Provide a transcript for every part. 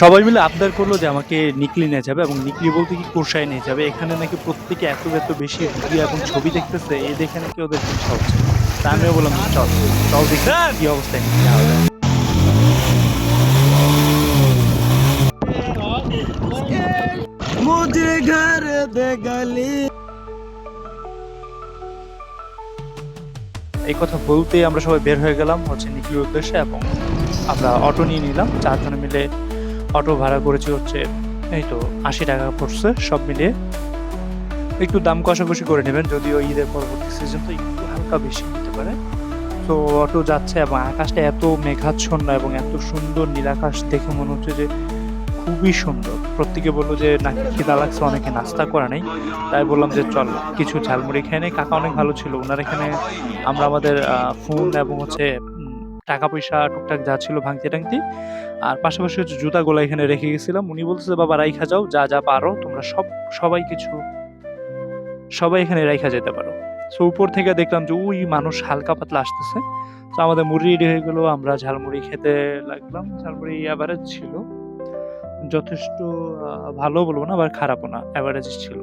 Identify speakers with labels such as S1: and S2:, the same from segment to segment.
S1: সবাই মিলে আবদার করলো যে আমাকে নিকলি নিয়ে যাবে এবং নিকলি বলতে কি কোষায় নিয়ে যাবে এখানে নাকি প্রত্যেকে এত এত বেশি ভিডিও এবং ছবি দেখতেছে এই দেখে নাকি ওদের ইচ্ছা হচ্ছে তা আমিও বললাম যে চল চল দেখি কি অবস্থায় নিয়ে যাওয়া যায়
S2: मुझे घर दे गली
S1: এই কথা বলতেই আমরা সবাই বের হয়ে গেলাম হচ্ছে নিকলির উদ্দেশ্যে এবং আমরা অটো নিয়ে নিলাম চারজনে মিলে অটো ভাড়া করেছি হচ্ছে, এই তো আশি টাকা পড়ছে সব মিলিয়ে। একটু দাম কষাকষি করে নেবেন, যদিও ঈদের পরবর্তী সিজন তো একটু হালকা বেশি নিতে পারে। তো অটো যাচ্ছে এবং আকাশটা এত মেঘাচ্ছন্ন এবং এত সুন্দর নীলাকাশ দেখে মনে হচ্ছে যে খুবই সুন্দর। প্রত্যেকে বলল যে, নাকি খিদা লাগছে, অনেকে নাস্তা করা নেই। তাই বললাম যে, চল, কিছু ঝালমুড়ি খেয়ে নেই কাকা অনেক ভালো ছিল। ওনার এখানে আমরা আমাদের ফোন এবং হচ্ছে টাকা পয়সা টুকটাক যা ছিল ভাঙতি টাংতি আর পাশাপাশি হচ্ছে জুতাগুলো এখানে রেখে গেছিলাম। উনি বলতেছে, বাবা, রাইখা যাও, যা যা পারো, তোমরা সব, সবাই কিছু, সবাই এখানে রাইখা যেতে পারো। সো উপর থেকে দেখলাম যে ওই মানুষ হালকা পাতলা আসতেছে। তো আমাদের মুড়ি রেডি হয়ে গেলো, আমরা ঝালমুড়ি খেতে লাগলাম। ঝালমুড়ি অ্যাভারেজ ছিল। যথেষ্ট ভালো বলব না, আবার খারাপও না অ্যাভারেজ ছিল।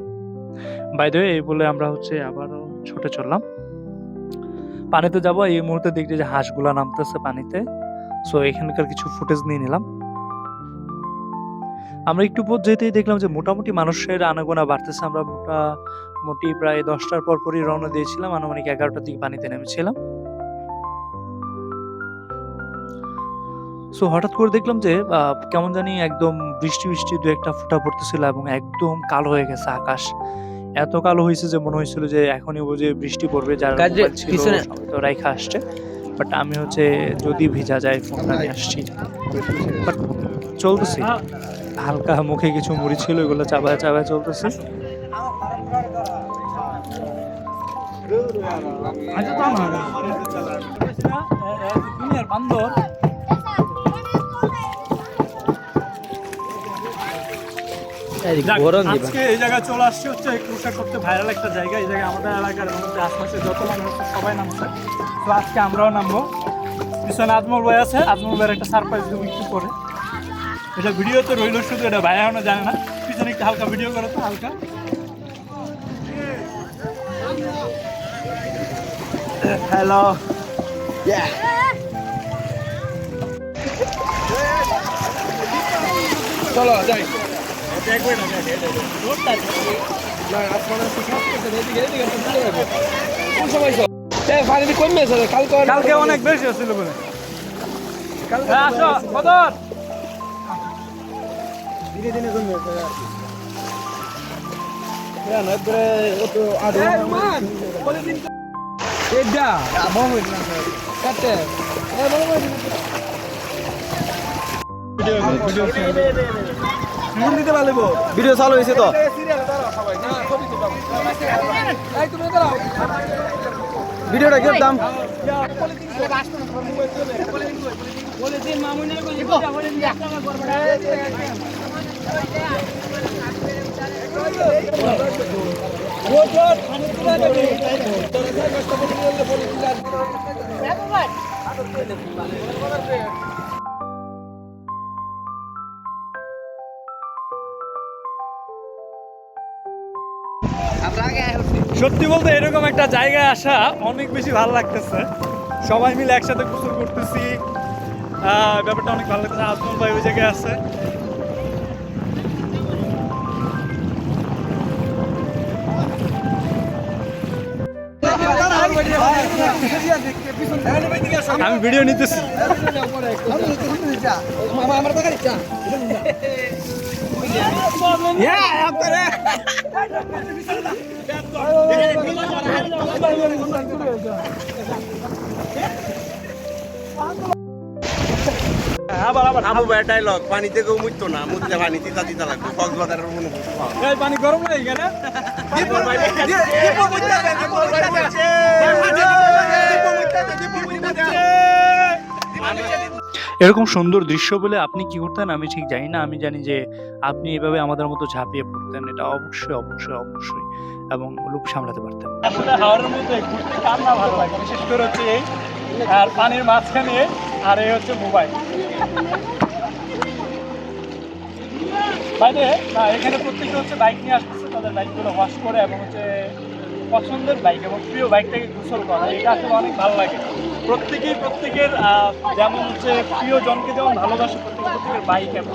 S1: বাই দ্য এই বলে আমরা হচ্ছে আবারও ছুটে চললাম। পানিতে যাব। এই মুহূর্তে দেখছি যে হাঁসগুলা নামতেছে পানিতে। সো এখানকার কিছু ফুটেজ নিয়ে নিলাম। আমরা একটু পর যেতেই দেখলাম যে মোটামুটি মানুষের আনাগোনা বাড়তেছে। আমরা মোটামুটি প্রায় দশটার পর পরই রওনা দিয়েছিলাম। আনুমানিক এগারোটার দিকে পানিতে নেমেছিলাম। সো হঠাৎ করে দেখলাম যে কেমন জানি একদম বৃষ্টি বৃষ্টি দু একটা ফোঁটা পড়তেছিল এবং একদম কালো হয়ে গেছে আকাশ। এত কালো হয়েছে যে মনে হয়েছিল যে এখনই বুঝে বৃষ্টি পড়বে যার
S2: পিছনে-
S1: তো রাইখা আসছে বাট আমি হচ্ছে যদি ভিজা যায় ফোনটা নিয়ে আসছি বাট চলতেছি হালকা মুখে কিছু মুড়ি ছিল এগুলো চাবায় চাবায় চলতেছে বান্দর আজকে এই জায়গায় চলে আসছে হচ্ছে করতে ভাইরাল একটা জায়গা। এই জায়গায় আমাদের এলাকার মধ্যে আশপাশে যত মানুষ আছে সবাই নামছে। তো আজকে আমরাও নামবো। পিছনে আজমল ভাই আছে। আজমল ভাইয়ের একটা সারপ্রাইজ দেবো একটু করে এটা ভিডিওতে রইল শুধু এটা ভাই এখনও জানে না। পিছনে একটু হালকা ভিডিও করো তো হালকা। হ্যালো
S2: চলো যাই। কালকে
S1: অনেক বেশি ছিল বলে হ্যাঁ,
S2: ধীরে ধীরে কমে না কাটে দিতে পারব ভিডিও চালু হয়েছে তো। ভিডিওটা কেমন দাম?
S1: সত্যি বলতে এরকম একটা জায়গায় আসা অনেক বেশি ভালো লাগতেছে সবাই মিলে একসাথে গোসল করতেছি ব্যাপারটা অনেক ভালো লাগতেছে আজমল ভাই ওই জায়গায় আছে আমি ভিডিও নিতেছি
S3: আবু ভাই ডায়লগ পানি থেকে মুততো না মুতলে পানি তিতা তিতা লাগবে কক্সবাজারের মনে
S1: পানি গরম না এখানে এরকম সুন্দর দৃশ্য বলে আপনি কি করতেন? আমি ঠিক জানি না। আমি জানি যে আপনি এভাবে আমাদের মতো ঝাঁপিয়ে পড়তেন। এটা অবশ্যই অবশ্যই অবশ্যই এবং লোক সামলাতে পারতেন আসলে হাওয়ার মধ্যে ঘুরতে কার না ভালো লাগে। বিশেষ করে হচ্ছে এই, আর পানির মাঝখানে আর এই হচ্ছে মোবাইল। বাইরে এখানে প্রত্যেকে হচ্ছে বাইক নিয়ে আসতেছে। তাদের বাইকগুলো ওয়াশ করে এবং হচ্ছে পছন্দের বাইক এবং প্রিয় বাইকটাকে গোসল করা এটা আসলে অনেক ভালো লাগে। প্রত্যেকেই প্রত্যেকের যেমন হচ্ছে প্রিয় জনকে যেমন ভালোবাসে প্রত্যেকে প্রত্যেকের বাইক এবং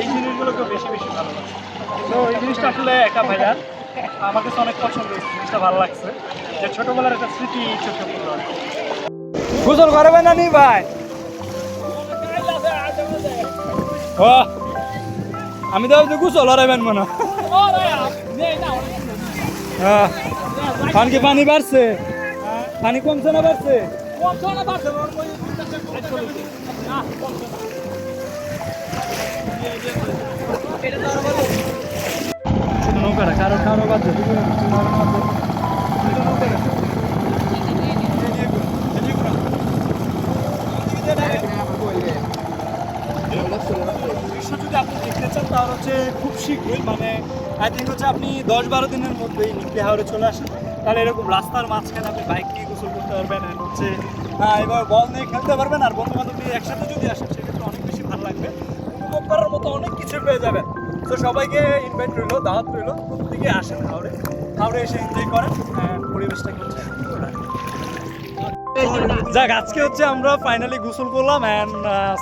S1: এই জিনিসগুলোকে বেশি বেশি ভালোবাসে। তো এই জিনিসটা আসলে একটা ভাইয়া আমার কাছে অনেক পছন্দ হয়েছে জিনিসটা ভালো লাগছে। যে ছোটবেলার একটা স্মৃতি চোখে পড়ল।
S2: গোসল করবে না নি ভাই? ও আমি তো গোসল হারাবেন মনে হয়। পানি কি পানি বাড়ছে। পানি কমছে না বাড়ছে? যদি আপনি দেখতে চান, তাহলে হচ্ছে খুব শীঘ্রই মানে আই থিঙ্ক হচ্ছে আপনি দশ বারো দিনের মধ্যেই চলে আসেন। তাহলে এরকম রাস্তার মাঝখানে আপনি বাইক নিয়ে গোসল করতে পারবেন and হচ্ছে হ্যাঁ এবার বল নিয়ে খেলতে পারবেন আর বন্ধু বান্ধব নিয়ে একসাথে যদি আসেন সেক্ষেত্রে অনেক বেশি ভালো লাগবে। উপভোগ করার মতো অনেক কিছু পেয়ে যাবেন। তো সবাইকে ইনভাইট রইল দাওয়াত রইল। প্রত্যেকে আসেন হাওড়ে। হাওড়ে এসে এনজয় করেন and পরিবেশটাকে হচ্ছে যাক আজকে হচ্ছে আমরা ফাইনালি গোসল করলাম অ্যান্ড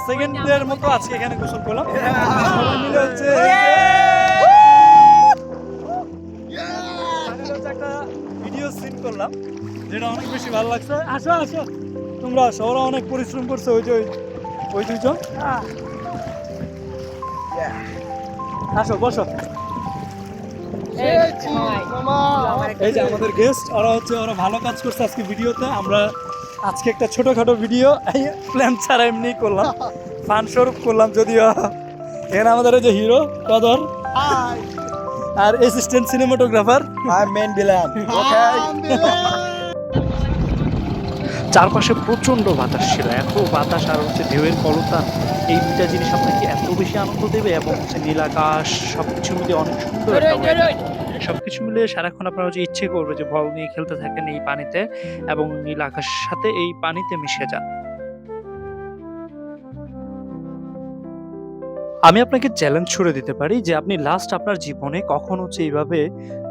S2: সেকেন্ড ডের মতো আজকে এখানে গোসল করলাম। সবাই মিলে হচ্ছে করলাম যেটা অনেক বেশি ভালো লাগছে। আসো আসো। তোমরা আসো ওরা অনেক পরিশ্রম করছে ওই যে ওই- ওই দুইজন। আসো বসো। এই যে আমাদের গেস্ট ওরা হচ্ছে ওরা ভালো কাজ করছে আজকে ভিডিওতে। আমরা আজকে একটা ছোটখাটো ভিডিও প্ল্যান ছাড়া এমনি করলাম। ফান স্বরূপ করলাম যদিও। এখানে আমাদের ওই যে হিরো কদর আর অ্যাসিস্ট্যান্ট সিনেমাটোগ্রাফার
S3: আই মেন বিলাম
S1: চারপাশে প্রচণ্ড বাতাস ছিল। এত বাতাস আর হচ্ছে ঢেউয়ের কলতা এই দুটা জিনিস আপনাকে এত বেশি আনন্দ দেবে এবং হচ্ছে নীল আকাশ সব কিছু মিলিয়ে অনেক সুন্দর। সব কিছু মিলিয়ে সারাক্ষণ আপনার হচ্ছে ইচ্ছে করবে যে বল নিয়ে খেলতে থাকেন এই পানিতে এবং নীল আকাশের সাথে এই পানিতে মিশে যান। আমি আপনাকে চ্যালেঞ্জ ছুড়ে দিতে পারি যে আপনি লাস্ট আপনার জীবনে কখন হচ্ছে এইভাবে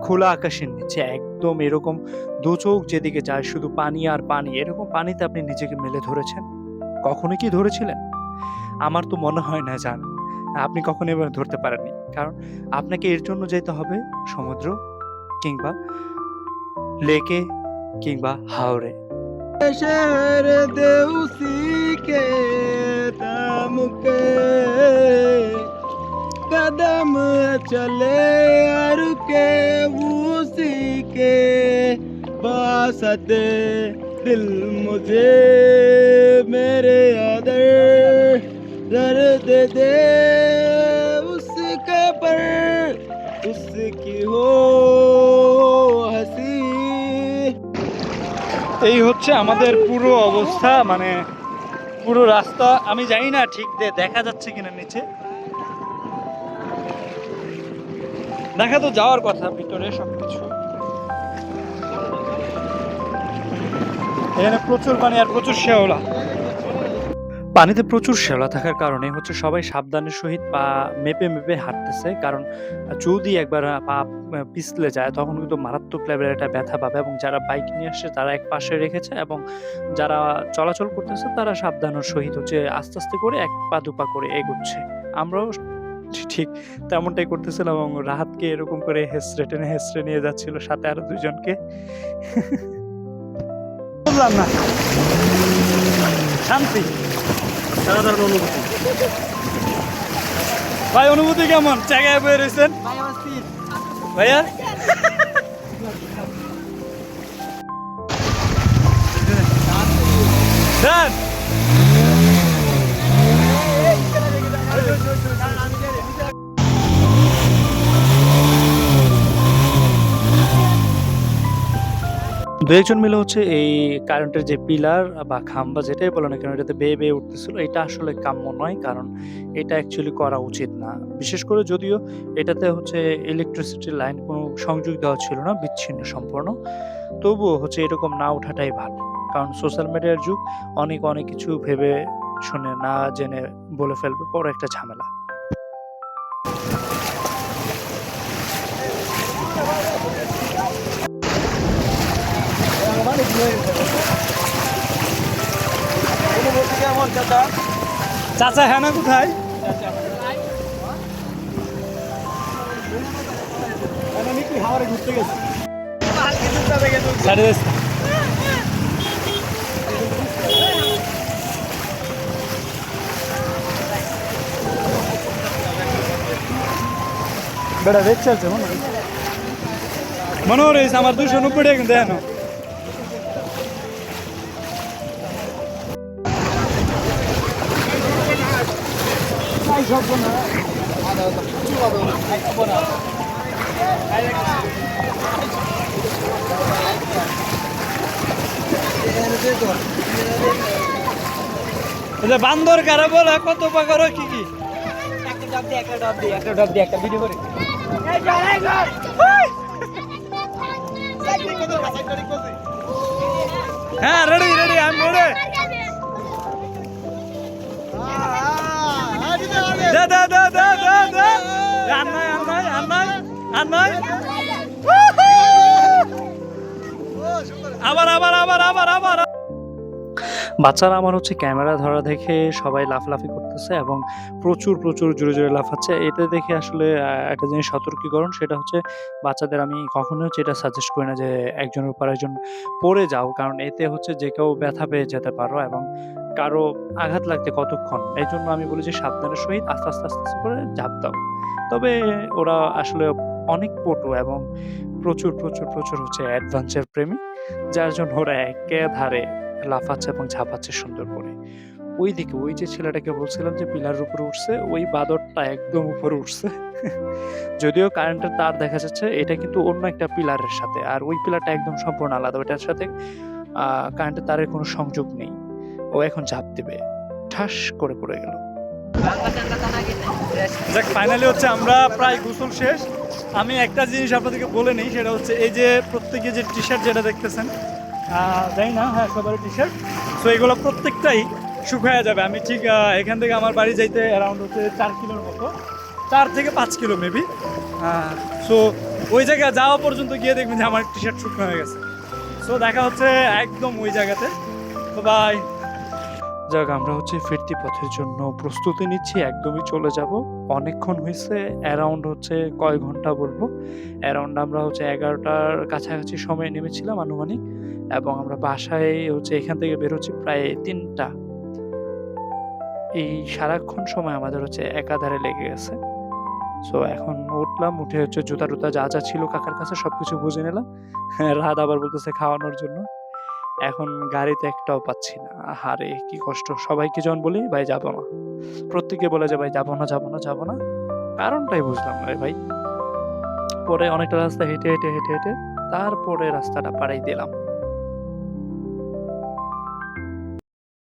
S1: খোলা আকাশের নিচে একদম এরকম দু চোখ যেদিকে যায় শুধু পানি আর পানি, এরকম পানিতে আপনি নিজেকে মেলে ধরেছেন? কখনো কি ধরেছিলেন? আমার তো মনে হয় না জান, আপনি কখনো এবার ধরতে পারেননি। কারণ আপনাকে এর জন্য যেতে হবে সমুদ্র কিংবা লেকে কিংবা হাওড়ে
S3: শহর দেউসি কে कदम चले यार के उसी के बासते दिल मुझे मेरे अदर दर्द दे उसके पर उसकी हो हंसी
S1: এই হচ্ছে আমাদের পুরো অবস্থা মানে পুরো রাস্তা আমি জানি না ঠিক দে- দেখা যাচ্ছে কিনা নিচে দেখা তো যাওয়ার কথা, ভিতরে সবকিছু। এখানে প্রচুর পানি আর প্রচুর শেওলা পানিতে প্রচুর শ্যাওলা থাকার কারণে হচ্ছে সবাই সাবধানের সহিত পা মেপে মেপে হাঁটতেছে। কারণ যদি একবার পা পিছলে যায়, তখন কিন্তু মারাত্মক লেভেলের একটা ব্যথা পাবে এবং যারা বাইক নিয়ে আসছে, তারা এক পাশে রেখেছে এবং যারা চলাচল করতেছে, তারা সাবধানের সহিত হচ্ছে আস্তে আস্তে করে এক পা দুপা করে এগোচ্ছে। আমরাও ঠিক তেমনটাই করতেছিলাম এবং রাহাতকে এরকম করে হেসড়ে টেনে হেসড়ে নিয়ে যাচ্ছিল সাথে আরও দুজনকে বুঝলাম না শান্তি সাধারণ অনুভূতি ভাই অনুভূতি কেমন জায়গায় বয়ে রয়েছেন ভাইয়া ডান দু একজন মিলে হচ্ছে এই কারেন্টের যে পিলার বা খাম্বা যেটাই বলো না কেন, এটাতে বেয়ে বেয়ে উঠতেছিল, এটা আসলে কাম্য নয়, কারণ এটা অ্যাকচুয়ালি করা উচিত না। বিশেষ করে যদিও এটাতে হচ্ছে ইলেকট্রিসিটির লাইন কোনো সংযোগ দেওয়া ছিল না, বিচ্ছিন্ন সম্পূর্ণ। তবুও হচ্ছে এরকম না ওঠাটাই ভালো, কারণ সোশ্যাল মিডিয়ার যুগ অনেক অনেক কিছু ভেবে শুনে না জেনে বলে ফেলবে পরে একটা ঝামেলা।
S3: চাচা
S2: চাচা হ্যাঁ না কোথায় হাওড়ে ঘুরতে গেছি। সাড়ে দশটা বেড়া রেট চলছে মনে হয়। মনে হয়েছে আমার দুশো নব্বই টাকা কিন্তু বান্দর কারা বলে কত পাকার কি কি?
S4: একটা ডাব দিয়ে একটা ডাব দিয়ে একটা ডাব দিয়ে একটা ভিডিও করে
S2: হ্যাঁ রেডি রেডি আমি রেডি
S1: বাচ্চারা আমার হচ্ছে ক্যামেরা ধরা দেখে সবাই লাফলাফি করতেছে এবং প্রচুর প্রচুর জোরে জোরে লাফাচ্ছে। এটা দেখে আসলে একটা জিনিস সতর্কীকরণ, সেটা হচ্ছে বাচ্চাদের আমি কখনোই হচ্ছে এটা সাজেস্ট করি না যে একজনের উপর একজন পড়ে যাও, কারণ এতে হচ্ছে যে কেউ ব্যথা পেয়ে যেতে পারো এবং কারও আঘাত লাগতে কতক্ষণ? এই জন্য আমি বলি যে সাবধানের সহিত আস্তে আস্তে আস্তে আস্তে করে ঝাঁপ দাও। তবে ওরা আসলে অনেক পটু এবং প্রচুর প্রচুর প্রচুর হচ্ছে অ্যাডভেঞ্চার প্রেমী যার জন্য ওরা একে ধারে লাফাচ্ছে এবং ঝাঁপাচ্ছে সুন্দর করে। ওই দিকে ওই যে ছেলেটাকে বলছিলাম যে পিলারের উপরে উঠছে, ওই বাদরটা একদম উপরে উঠছে। যদিও কারেন্টের তার দেখা যাচ্ছে, এটা কিন্তু অন্য একটা পিলারের সাথে। আর ওই পিলারটা একদম সম্পূর্ণ আলাদা। ওইটার সাথে কারেন্টের তারের কোনো সংযোগ নেই। ও এখন ঝাঁপ দেবে। ঠাস করে পড়ে গেল।
S2: যাক ফাইনালি হচ্ছে আমরা প্রায় গোসল শেষ। আমি একটা জিনিস আপনাদেরকে বলে নিই, সেটা হচ্ছে এই যে প্রত্যেকে যে টি শার্ট যেটা দেখতেছেন তাই না হ্যাঁ সবারই টি শার্ট সো এগুলো প্রত্যেকটাই শুকায়া যাবে। আমি ঠিক এখান থেকে আমার বাড়ি যাইতে অ্যারাউন্ড হচ্ছে চার কিলোর মতো। চার থেকে পাঁচ কিলো মেবি সো ওই জায়গায় যাওয়া পর্যন্ত গিয়ে দেখবেন যে আমার টি শার্ট শুকনো হয়ে গেছে। সো দেখা হচ্ছে একদম ওই জায়গাতে। তো বাই
S1: যাক, আমরা হচ্ছে ফিরতি পথের জন্য প্রস্তুতি নিচ্ছি, একদমই চলে যাব। অনেকক্ষণ হয়েছে অ্যারাউন্ড হচ্ছে কয় ঘণ্টা বলব? অ্যারাউন্ড আমরা হচ্ছে এগারোটার কাছাকাছি সময় নেমেছিলাম আনুমানিক, এবং আমরা বাসায় হচ্ছে এখান থেকে বেরোচ্ছি প্রায় তিনটা। এই সারাক্ষণ সময় আমাদের হচ্ছে একাধারে লেগে গেছে। সো এখন উঠলাম, উঠে হচ্ছে জুতা টুতা যা যা ছিল কাকার কাছে সবকিছু বুঝে নিলাম। রাত আবার বলতেছে খাওয়ানোর জন্য। এখন গাড়িতে একটাও পাচ্ছি না। হারে কি কষ্ট। সবাইকে যখন বলি, ভাই, যাব না। প্রত্যেকে বলে যে, ভাই, যাব না যাব না যাব না। কারণটাই বুঝলাম না ভাই। পরে অনেকটা রাস্তা হেঁটে হেঁটে হেঁটে হেঁটে, তারপরে রাস্তাটা পাড়াই দিলাম।